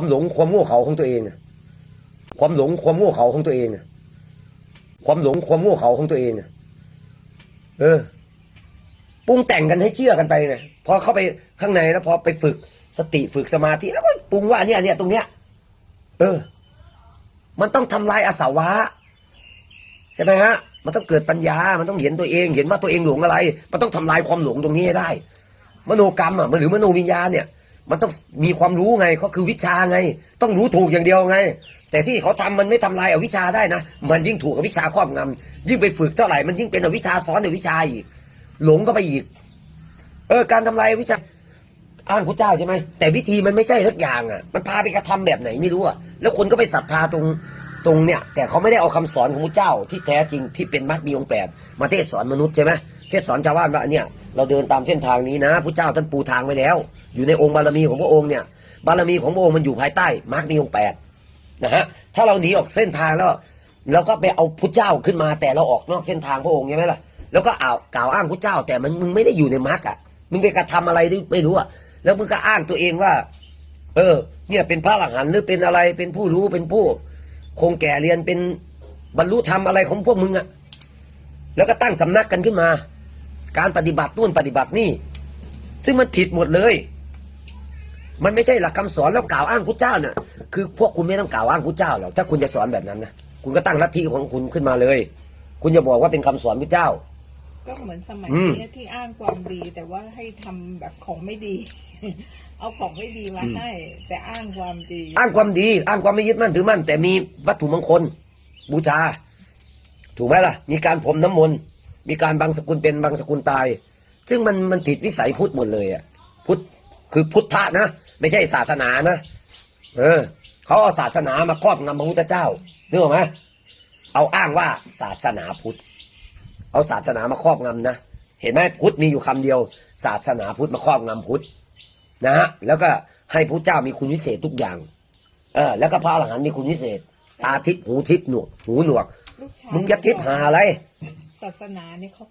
ความหลงความโง่เขลาของตัวเองความหลงความโง่เขลาของตัวเองความหลงความโง่เขลาของตัวเองเออปรุงแต่งกันให้เชื่อกันไปไงพอเข้าไปข้างในแล้วพอไปฝึกสติฝึกสมาธิแล้วก็ปรุงว่าเนี่ยเนี่ยตรงเนี้ย เออ มันต้องทำลายอาสาวะใช่ไหมฮะมันต้องเกิดปัญญา มันต้องเห็นตัวเอง เห็นว่าตัวเองหลงอะไร มันต้องทำลายความหลงตรงนี้ให้ได้ มโนกรรมอะมันหรือมโนวิญญาณเนี่ย มันต้องมีความรู้ไงก็คือวิชาไง ต้องรู้ถูกอย่างเดียวไง แต่ที่เขาทำมันไม่ทำลายอวิชาได้นะ มันยิ่งถูกอวิชาครอบงำยิ่งไปฝึกเท่าไหร่มันยิ่งเป็นอวิชาซ้อนอวิชาอีก หลงก็ไปอีก เออ การทำลายอวิชาอ้างพระเจ้าใช่ไหมแต่วิธีมันไม่ใช่สักอย่างอะ มันพาไปกระทำแบบไหนไม่รู้อะแล้วคนก็ไปศรัทธาตรงตรงเนี่ย แต่เขาไม่ได้เอาคำสอนของพระเจ้าที่แท้จริงที่เป็นมรรคมีองแปดมาเทศสอนมนุษย์ใช่ไหมเทศสอนชาวบ้านว่าเนี่ยเราเดินตามเส้นทางนี้นะพระเจ้าท่านปูทางไว้แล้ว อยู่ในองค์บารมีของพระองค์เนี่ยบารมีของพระองค์มันอยู่ภายใต้มรรคมีองค์แปดนะฮะถ้าเราหนีออกเส้นทางแล้วเราก็ไปเอาพระเจ้าขึ้นมาแต่เราออกนอกเส้นทางพระองค์ใช่ไหมล่ะแล้วก็เอากล่าวอ้างพระเจ้า แต่มันมึงไม่ได้อยู่ในมรรคอะมึงไปกระทำอะไรที่ไม่รู้อะแล้วมึงก็อ้างตัวเองว่า เออ เนี่ยเป็นพระอรหันหรือเป็นอะไรเป็นผู้รู้เป็นผู้ คงแก่เรียนเป็นบรรลุธรรมอะไรของพวกมึงอะแล้วก็ตั้งสำนักกันขึ้นมา การปฏิบัตินู่นปฏิบัตินี่ ซึ่งมันผิดหมดเลย มันไม่ใช่หลักคำสอนแล้วกล่าวอ้างพุทธเจ้าเนี่ยคือพวกคุณไม่ต้องกล่าวอ้างพุทธเจ้าหรอกถ้าคุณจะสอนแบบนั้นนะคุณก็ตั้งลัทธิของคุณขึ้นมาเลย คุณจะบอกว่าเป็นคำสอนพุทธเจ้า ก็เหมือนสมัยอืมนี้ที่อ้างความดีแต่ว่าให้ทำแบบของไม่ดี เอาของไม่ดีมาให้แต่อ้างความดี อ้างความดี อ้างความไม่ยึดมั่นถือมั่นแต่มีวัตถุมงคลบูชาถูกไหมล่ะ มีการพรมน้ำมนต์มีการบางสกุลเป็นบางสกุลตาย ซึ่งมันมันผิดวิสัยพุทธหมดเลยอะพุทธคือพุทธะนะ ไม่ใช่ศาสนานะ เออเขาเอาศาสนามาครอบงำพระพุทธเจ้านึกออกไหมเอาอ้างว่าศาสนาพุทธ เอาศาสนามาครอบงำนะ เห็นไหมพุทธมีอยู่คำเดียว ศาสนาพุทธมาครอบงำพุทธนะฮะ แล้วก็ให้พระเจ้ามีคุณวิเศษทุกอย่าง เออ แล้วก็พระอรหันต์มีคุณวิเศษ ตาทิพย์หูทิพย์หนวก หูหนวกลูกชายมึงจะทิพย์หาอะไร ศาสนาเนี่ยเขา